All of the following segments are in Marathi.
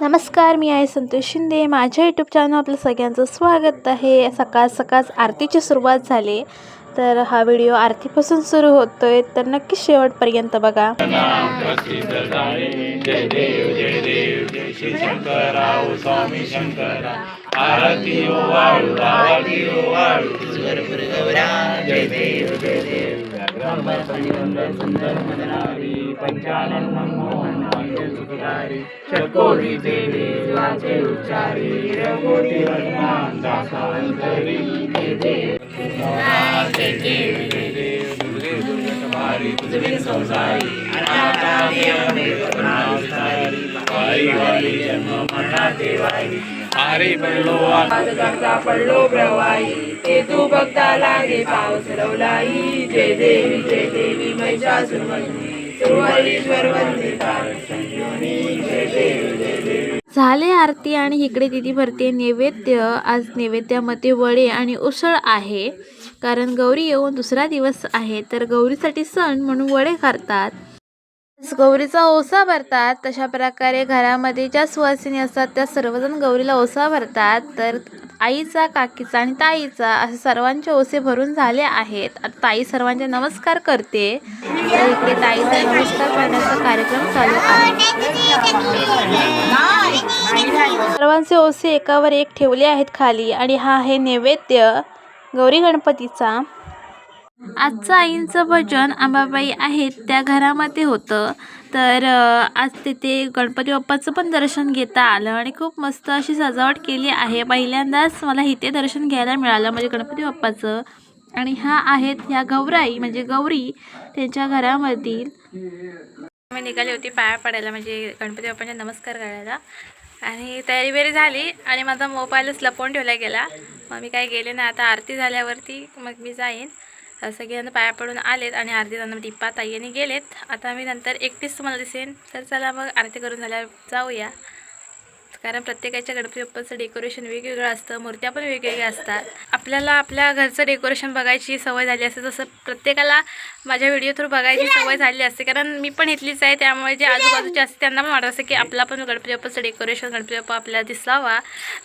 नमस्कार मी आहे संतोष शिंदे माझ्या यूट्यूब चॅनल आपलं सगळ्यांचं स्वागत आहे सकाळ सकाळ आरतीची सुरुवात झाली तर हा व्हिडिओ आरतीपासून सुरू होतोय तर नक्की शेवटपर्यंत बघा पंचानन मोहन सुखदारी षटकोटी देवी देवाचे उच्चारी रघोटी हनुमान दासा अंतरी दुर्गे संसारी जन्म आरे पडलो पडलो ते तू बघता लागे पावस रवलाई जय देवी जय देवी महिषासुरमर्दिनी झाले आरती आणि इकडे दिदी भरते नैवेद्य. आज नैवेद्यामध्ये वडे आणि उसळ आहे. कारण गौरी येऊन दुसरा दिवस आहे तर गौरीसाठी सण म्हणून वडे करतात. गौरीचा ओसा भरतात. तशा प्रकारे घरामध्ये ज्या सुवासिनी असतात त्या सर्वजण गौरीला ओसा भरतात. तर आईचा काकीचा आणि ताईचा असे सर्वांचे ओसे भरून झाले आहेत. आता ताई सर्वांचे नमस्कार करते. तर इकडे ताईचा नमस्कार करण्याचा कार्यक्रम चालू आहे. सर्वांचे ओसे एकावर एक ठेवले आहेत खाली आणि हा आहे नैवेद्य गौरी गणपतीचा. आजचं आईंचं भजन अंबाबाई आहेत त्या घरामध्ये होतं. तर आज तिथे गणपती बाप्पाचं पण दर्शन घेता आलं आणि खूप मस्त अशी सजावट केली आहे. पहिल्यांदाच मला इथे दर्शन घ्यायला मिळालं म्हणजे गणपती बाप्पाचं. आणि हा आहेत ह्या गौराई म्हणजे गौरी त्यांच्या घरामधील. मी निघाली होती पाया पडायला म्हणजे गणपती बाप्पांचे नमस्कार करायला. आणि तयारी वेरी झाली आणि माझा मोबाईलच लपवून ठेवला गेला. मग मी काही गेले नाही आता आरती झाल्यावरती मग मी जाईन. सगळेजण पाया पडून आलेत आणि आरती जण टिप्पा ताई गेलेत. आता मी नंतर एकटीच तुम्हाला दिसेन. तर चला मग आरती करून झाल्या जाऊया. कारण प्रत्येकाच्या गणपती बाप्पाचं डेकोरेशन वेगवेगळं असतं मूर्त्या पण वेगवेगळ्या असतात. आपल्याला आपल्या घरचं डेकोरेशन बघायची सवय झाली असते तसं प्रत्येकाला माझ्या व्हिडिओ थ्रू बघायची सवय झाली असते कारण मी पण इथलीच आहे त्यामुळे जे आजूबाजूचे असते त्यांना पण वाटत असते की आपला पण गणपती बाप्पाचं डेकोरेशन गणपती बाप्पा आपल्याला दिसावा.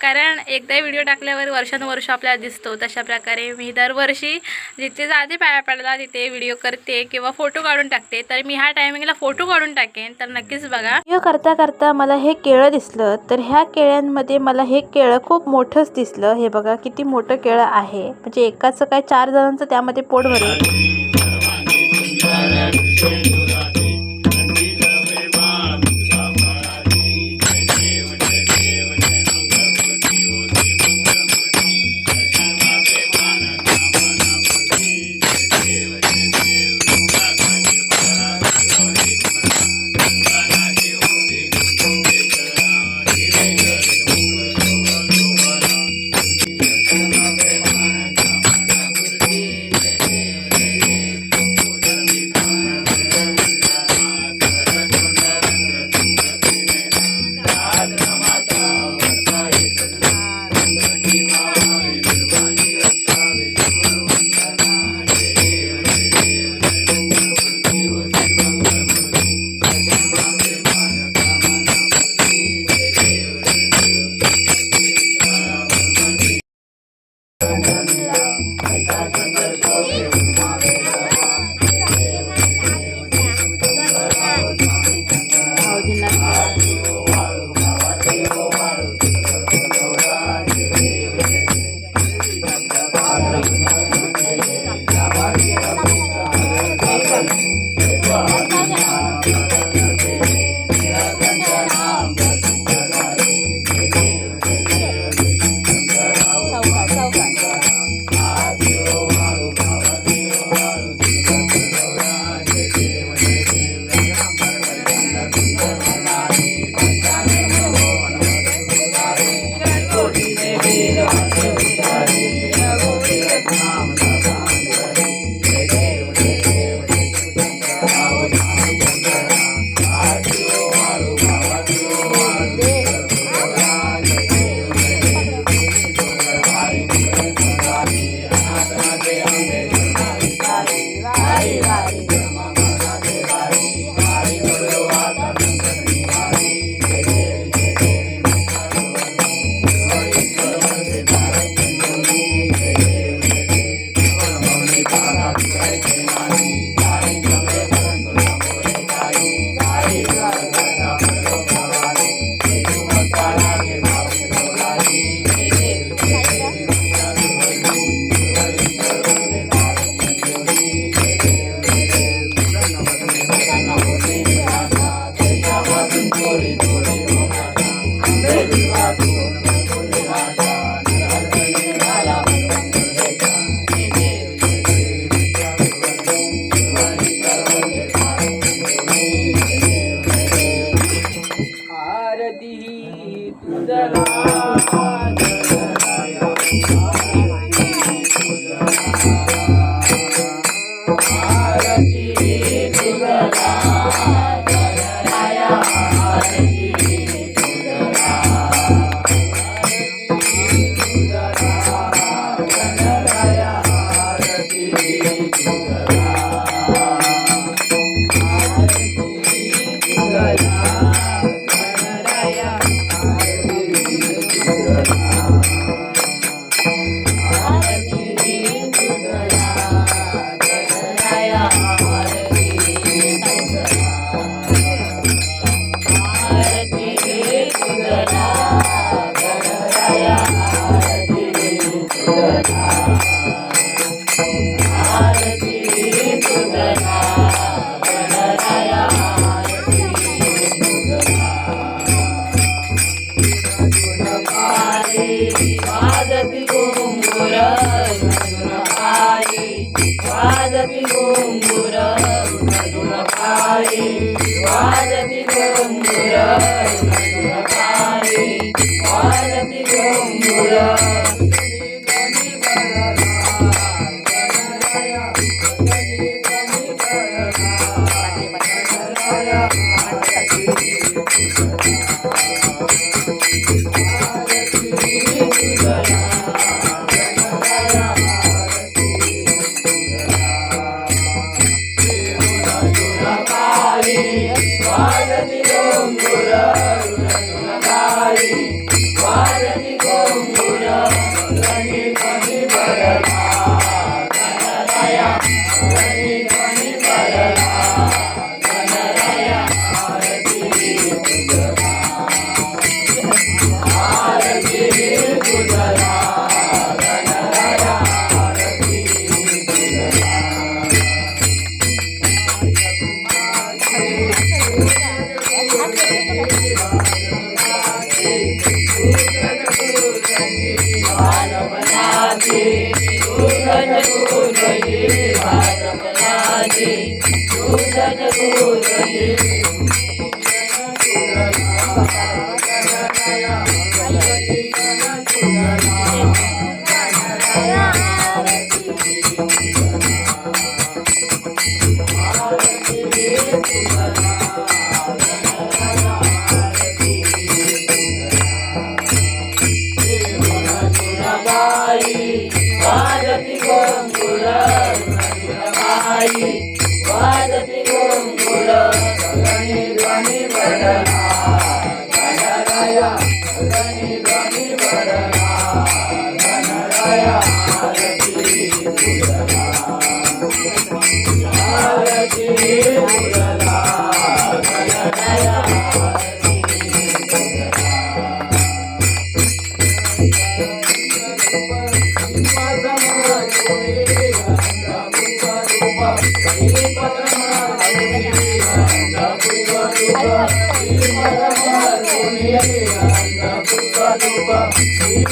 कारण एकदा व्हिडिओ टाकल्यावर वर्षानुवर्ष आपल्याला दिसतो तशा प्रकारे मी दरवर्षी जिथे जाते पाया पडला तिथे व्हिडिओ करते किंवा फोटो काढून टाकते. तर मी ह्या टायमिंगला फोटो काढून टाकेन तर नक्कीच बघा. व्हिडिओ करता करता मला हे केळं दिसलं तर ह्या केळ्यांमध्ये मला हे केळं खूप मोठंच दिसलं. हे बघा किती मोठं केळं आहे. म्हणजे एकाचं काय चार जणांचं त्यामध्ये पोट भरेल.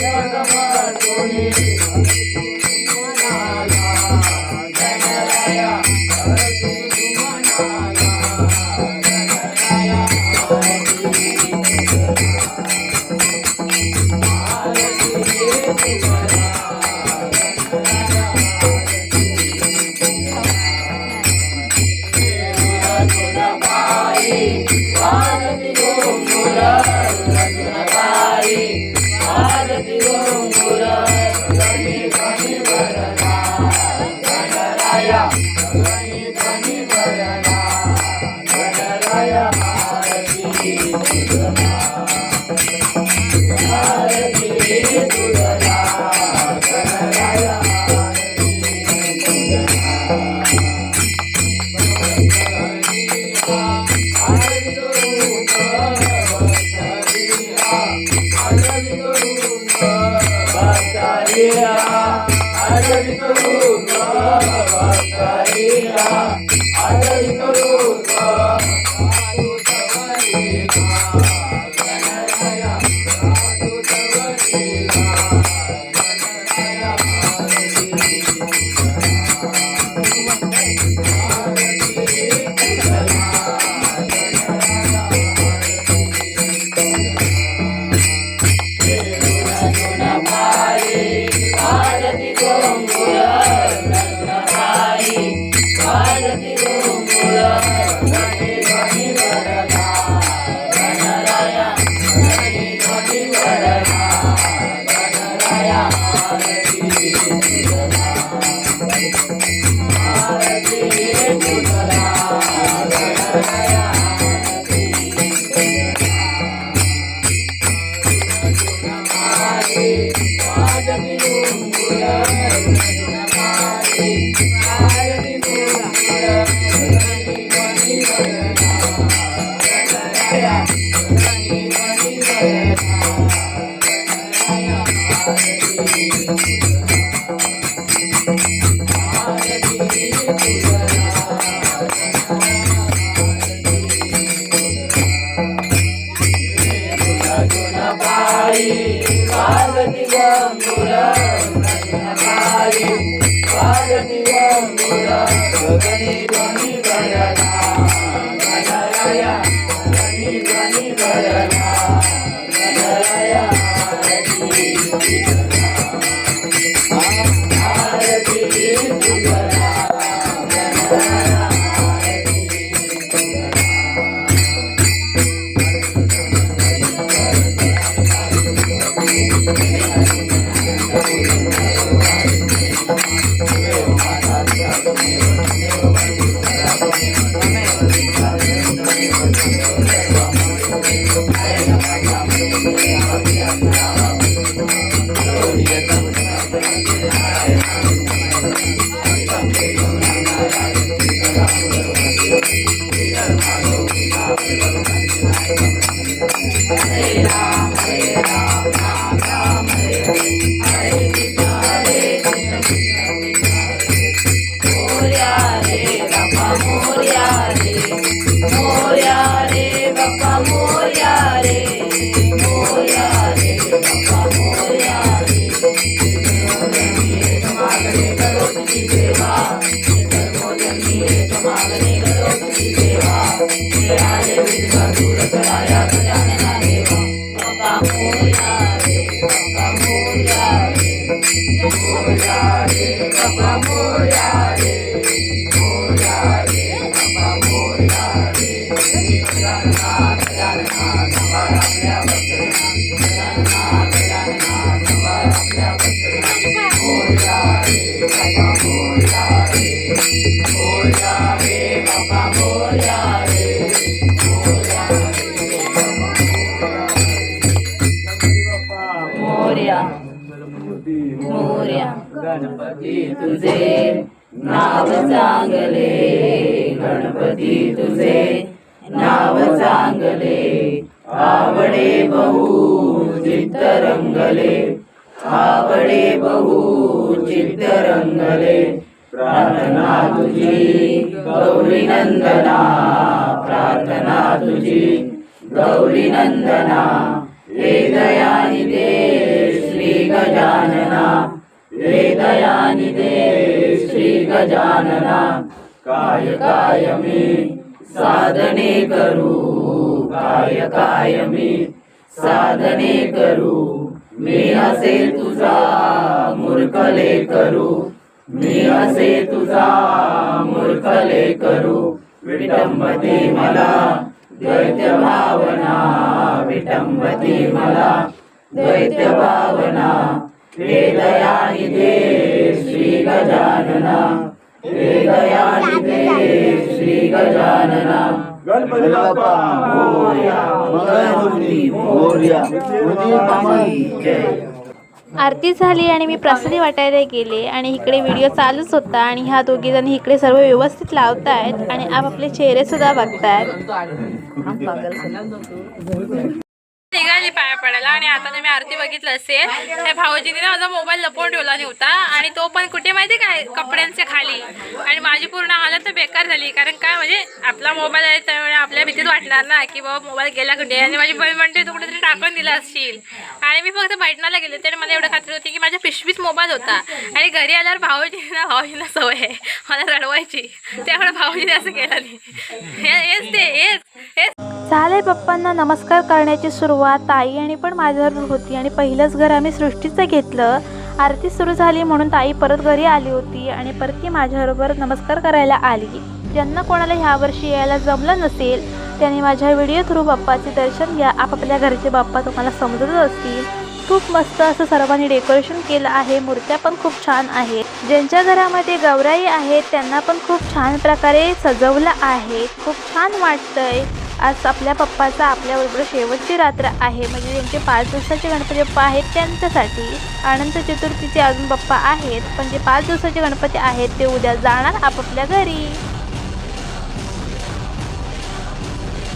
Yeah. Thank you. तुझे नाव चांगले गणपती तुझे नाव चांगले आवडे बहु चित्त रंगले आवडे बहु चित्त रंगले प्रार्थना तुझी गौरी नंदना प्रार्थना तुझी गौरी नंदना. हे दयानी दे श्री गजानना. हे दे श्री गजानना काय काय मी साधने करू काय काय मी साधने करू। मी असे तुझा मूर्खले करू मी असे तुझा मूर्खले करू। विटंबती मला द्वैत भावना। विटंबती मला द्वैत भावना। हे दयानि दे श्री गजानना। हे दयानि दे श्री गजानना। गणपती बाप्पा मोरया मंगळमूर्ती मोरया मुनी जय। आरती झाली आणि मी प्रसादी वाटायला गेले आणि इकडे व्हिडिओ चालूच होता आणि ह्या दोघी जण इकडे सर्व व्यवस्थित लावतायत आणि आपापले चेहरे सुद्धा बघतायत. निघाली पाया पडायला आणि आता तुम्ही आरती बघितलं असेल त्या भाऊजीने ना माझा मोबाईल लपवून ठेवला नव्हता आणि तो पण कुठे माहिती काय? कपड्यांच्या खाली. आणि माझी पूर्ण हालत तर बेकार झाली कारण काय म्हणजे आपला मोबाईल आहे त्यामुळे आपल्या भीतीत वाटणार ना की बाबा मोबाईल गेला कुठे? आणि माझी बहीण म्हणते तू कुठेतरी टाकून दिला असशील. आणि मी फक्त बैठणाला गेले तरी मला एवढं खात्री होती की माझ्या पिशवीत मोबाईल होता. आणि घरी आल्यावर भाऊजीना भाऊजींना सवय आहे. मला रडवायची. त्यामुळे भाऊजीने असं केलं नाही. हे- हेच ते हेच. झाले पप्पांना नमस्कार करण्याची सुरुवात. ताई आणि पण माझ्याबरोबर होती आणि पहिलंच घर आम्ही सृष्टीचं घेतलं. आरती सुरू झाली म्हणून ताई परत घरी आली होती आणि परत ती माझ्याबरोबर नमस्कार करायला आली. ज्यांना कोणाला ह्या वर्षी यायला जमलं नसेल त्यांनी माझ्या व्हिडिओ थ्रू बाप्पाचे दर्शन घ्या. आपापल्या घरचे बाप्पा तुम्हाला समजतच असतील. खूप मस्त असं सर्वांनी डेकोरेशन केलं आहे. मूर्त्या पण खूप छान आहेत. ज्यांच्या घरामध्ये गौराई आहेत त्यांना पण खूप छान प्रकारे सजवलं आहे. खूप छान वाटतंय. आज आपल्या पप्पाचा आपल्याबरोबर शेवटची रात्र आहे. म्हणजे ज्यांचे पाच दिवसाचे गणपती बाप्पा आहेत त्यांच्यासाठी. अनंत चतुर्थीचे अजून बाप्पा आहेत. पण जे पाच दिवसाचे गणपती आहेत ते उद्या जाणार आपापल्या घरी.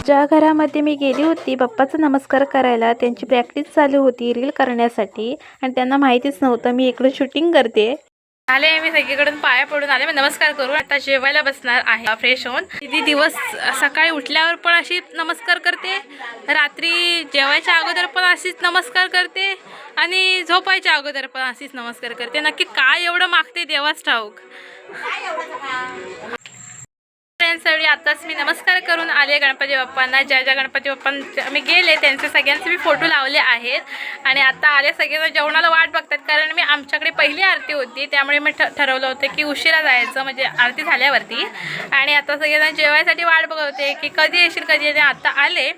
ज्या घरामध्ये मी गेली होती. बाप्पाचा नमस्कार करायला. त्यांची प्रॅक्टिस चालू होती रील करण्यासाठी. आणि त्यांना माहितीच नव्हतं. मी इकडे शूटिंग करते. आले मी सगळीकडून पाया पडून आले. मी नमस्कार करू आता जेवायला बसणार आहे. फ्रेश होऊन. ती दिवस सकाळी उठल्यावर पण अशी नमस्कार करते. रात्री जेवायच्या अगोदर पण अशीच नमस्कार करते. आणि झोपायच्या अगोदर पण अशीच नमस्कार करते. नक्की काय एवढं मागते देवाच ठाऊक? फ्रेंड्सवेळी आताच मी नमस्कार करून आले गणपती बाप्पांना. ज्या ज्या गणपती बाप्पांच्या मी गेले त्यांचे सगळ्यांचे मी फोटो लावले आहेत. आणि आता आले सगळेजण जेवणाला वाट बघतात कारण मी आमच्याकडे पहिली आरती होती. त्यामुळे मी ठ ठरवलं होतं की उशिरा जायचं म्हणजे आरती झाल्यावरती. आणि आता सगळेजण जेवायसाठी वाट बघत होते की कधी येशील कधी येते आता आले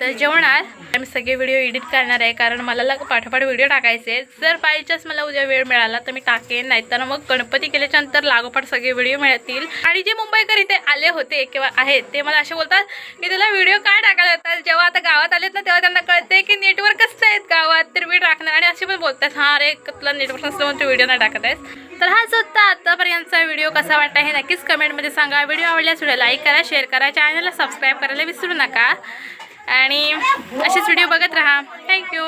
तर जेवणार. मी सगळे व्हिडिओ एडिट करणार आहे कारण मला पाठोपाठ व्हिडिओ टाकायचे जर पाहिजेच मला उद्या वेळ मिळाला तर मी टाकेन. नाहीतर मग गणपती केल्याच्यानंतर लागोपाठ सगळे व्हिडिओ मिळतील. आणि जे मुंबईकर इथे आले होते किंवा आहेत ते मला असे बोलतात की तुला व्हिडिओ काय टाकायला येतात जेव्हा आता गावात आलेत ना तेव्हा त्यांना कळते की नेटवर्क कसं आहेत गावात तर व्हिडिओ टाकणार. आणि असे पण बोलतात हां अरे तुला नेटवर्क नसल्यामुळे तू व्हिडिओ नाही टाकत आहेस. तर हाच होता आतापर्यंतचा व्हिडिओ कसा वाटला हे नक्कीच कमेंटमध्ये सांगा. व्हिडिओ आवडल्यास व्हिडिओ लाईक करा शेअर करा चॅनलला सबस्क्राईब करायला विसरू नका. आणि असेच व्हिडिओ बघत राहा. थँक्यू